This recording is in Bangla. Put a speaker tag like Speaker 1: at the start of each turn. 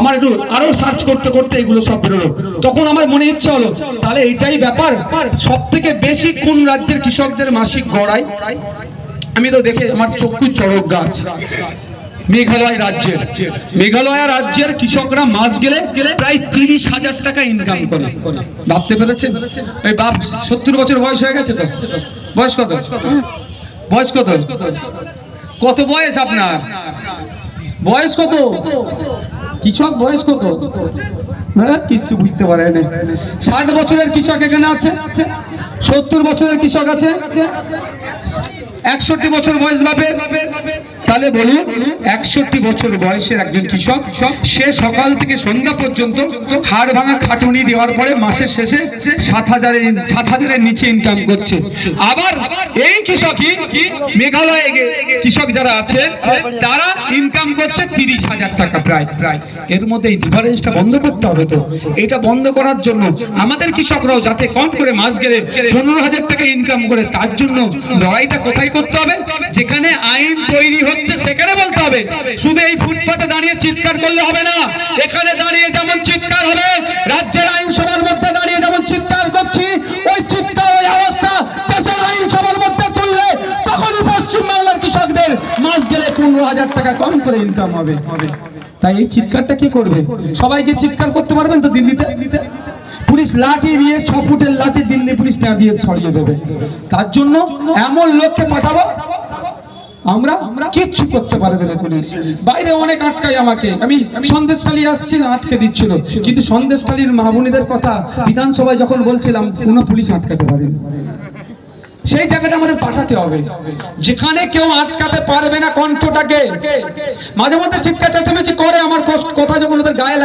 Speaker 1: আমার একটু আরও সার্চ করতে করতে এগুলো সব বেরোলো। তখন আমার মনে ইচ্ছা হলো, তাহলে এইটাই ব্যাপার সব থেকে বেশি কোন রাজ্যের কৃষকদের মাসিক গড়াই? আমি তো দেখে, আমার চক্ষু গাছ। মেঘালয় রাজ্যের। মেঘালয় রাজ্যের কৃষকরা মাস গেলে প্রায় তিরিশ হাজার টাকা ইনকাম করে। ভাবতে বাপ, সত্তর বছর বয়স হয়ে গেছে তো? বয়স কত? বয়স কত? কত বয়স আপনার? বয়স কত? কৃষক বয়স কত? হ্যাঁ কিছু বুঝতে পারে না ষাট বছরের কৃষক এখানে আছে? সত্তর বছরের কৃষক আছে? একষট্টি বছর বয়স ভাবে তাহলে বলুন, একষট্টি বছর বয়সের একজন কৃষক, সে সকাল থেকে সন্ধ্যা পর্যন্ত হাড় ভাঙা খাটুনি দেওয়ার পরে মাসের শেষে সাত হাজারের সাত হাজারের নিচে ইনকাম করছে। আবার এই কৃষকই মেঘালয়ে কৃষক যারা আছে, তারা ইনকাম করছে তিরিশ হাজার টাকা প্রায়। প্রায় এর মধ্যে এই ডিফারেন্সটা বন্ধ করতে হবে তো। এটা বন্ধ করার জন্য আমাদের কৃষকরাও যাতে কম করে মাস গেলে পনেরো হাজার টাকা ইনকাম করে, তার জন্য লড়াইটা কোথায় করতে হবে? যেখানে আইন তৈরি হচ্ছে সেখানে বলতে হবে। শুধু এই ফুটপাতে দাঁড়িয়ে চিৎকার করলে হবে না। এখানে দাঁড়িয়ে যেমন চিৎকার হবে, রাজ্যের আইনসভার মধ্যে দাঁড়িয়ে যেমন চিৎকার করছি, ওই চিৎকার, ওই আওয়াজটা দেশের আইনসভার মধ্যে তুললে তখনই পশ্চিমবাংলার কৃষকদের মাস গেলে পনেরো হাজার টাকা কম করে ইনকাম হবে। তাই এই চিৎকারটা কি করবে? সবাইকে চিৎকার করতে পারবেন তো দিল্লিতে? পুলিশ লাঠি নিয়ে ছ ফুটের লাঠি দিল্লি পুলিশ না দিয়ে ছড়িয়ে দেবে। তার জন্য এমন লোককে পাঠাবো আমরা কিচ্ছু করতে পারবে না পুলিশ। বাইরে অনেক আটকায় আমাকে। আমি সন্দেশখালী আসছি না আটকে দিচ্ছিল। কিন্তু সন্দেশখালীর মাহবুনিদের কথা বিধানসভায় যখন বলছিলাম, কোনো পুলিশ আটকাতে পারেনি। সেই জায়গাটা আমাদের পাঠাতে হবে। যেখানে কেউ আটকাতে পারবে না কণ্ঠটাকে। মাঝে মধ্যে চিৎকার চেঁচামেচি করে আমার কথা যখন ওদের গায়ে